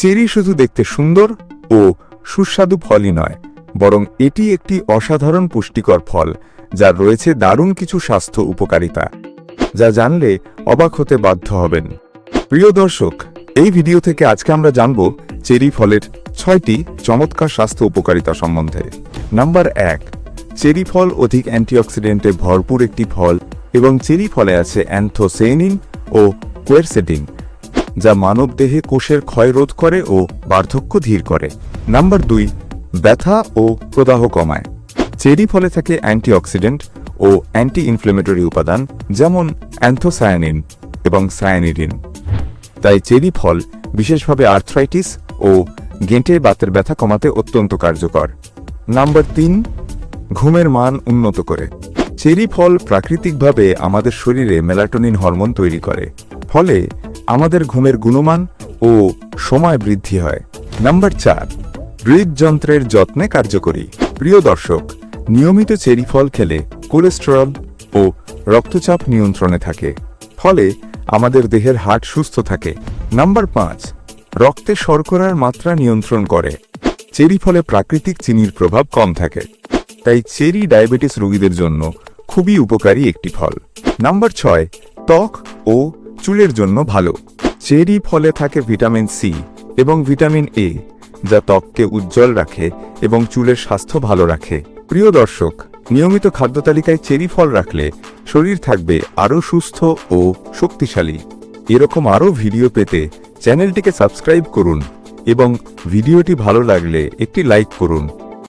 Cherry শুধু দেখতে সুন্দর ও সুস্বাদু ফলই নয়, বরং এটি একটি অসাধারণ পুষ্টিকর ফল, যার রয়েছে দারুণ কিছু স্বাস্থ্য উপকারিতা। যা জানলে অবাক হতে বাধ্য হবেন। প্রিয় দর্শক, এই ভিডিও থেকে আজকে আমরা জানব চেরি ফলের ছয়টি চমৎকার স্বাস্থ্য উপকারিতা সম্বন্ধে। নাম্বার এক, চেরি ফল অধিক অ্যান্টিঅক্সিডেন্টে ভরপুর একটি ফল এবং চেরি ফলে আছে অ্যান্থোসেনিন ও কোয়েরসেটিন যা মানবদেহে কোষের ক্ষয় রোধ করে ও বার্ধক্য ধীর করে। নাম্বার দুই, ব্যথা ও প্রদাহ কমায়। চেরি ফলে থাকে অ্যান্টিঅক্সিডেন্ট ও অ্যান্টি ইনফ্লেমেটরি উপাদান, যেমন অ্যান্থোসায়ানিন এবং সায়ানিডিন। তাই চেরি ফল, বিশেষভাবে আর্থ্রাইটিস ও গেঁটে বাতের ব্যথা কমাতে অত্যন্ত কার্যকর। নাম্বার তিন, ঘুমের মান উন্নত করে। চেরি ফল প্রাকৃতিকভাবে আমাদের শরীরে মেলাটোনিন হরমোন তৈরি করে। ফলে আমাদের ঘুমের গুণমান ও সময় বৃদ্ধি হয়। নাম্বার চার, হৃদযন্ত্রের যত্নে কার্যকরী। প্রিয় দর্শক, নিয়মিত চেরি ফল খেলে কোলেস্টেরল ও রক্তচাপ নিয়ন্ত্রণে থাকে। ফলে আমাদের দেহের হার্ট সুস্থ থাকে। নাম্বার পাঁচ, রক্তে শর্করার মাত্রা নিয়ন্ত্রণ করে। চেরি ফলে প্রাকৃতিক চিনির প্রভাব কম থাকে। তাই চেরি ডায়াবেটিস রোগীদের জন্য খুবই উপকারী একটি ফল। নাম্বার ছয়, ত্বক ও চুলের জন্য ভালো। চেরি ফলে থাকে ভিটামিন সি এবং ভিটামিন এ, যা ত্বককে উজ্জ্বল রাখে এবং চুলের স্বাস্থ্য ভালো রাখে। প্রিয় দর্শক, নিয়মিত খাদ্য তালিকায় চেরি ফল রাখলে শরীর থাকবে আরও সুস্থ ও শক্তিশালী। এরকম আরও ভিডিও পেতে চ্যানেলটিকে সাবস্ক্রাইব করুন এবং ভিডিওটি ভালো লাগলে একটি লাইক করুন।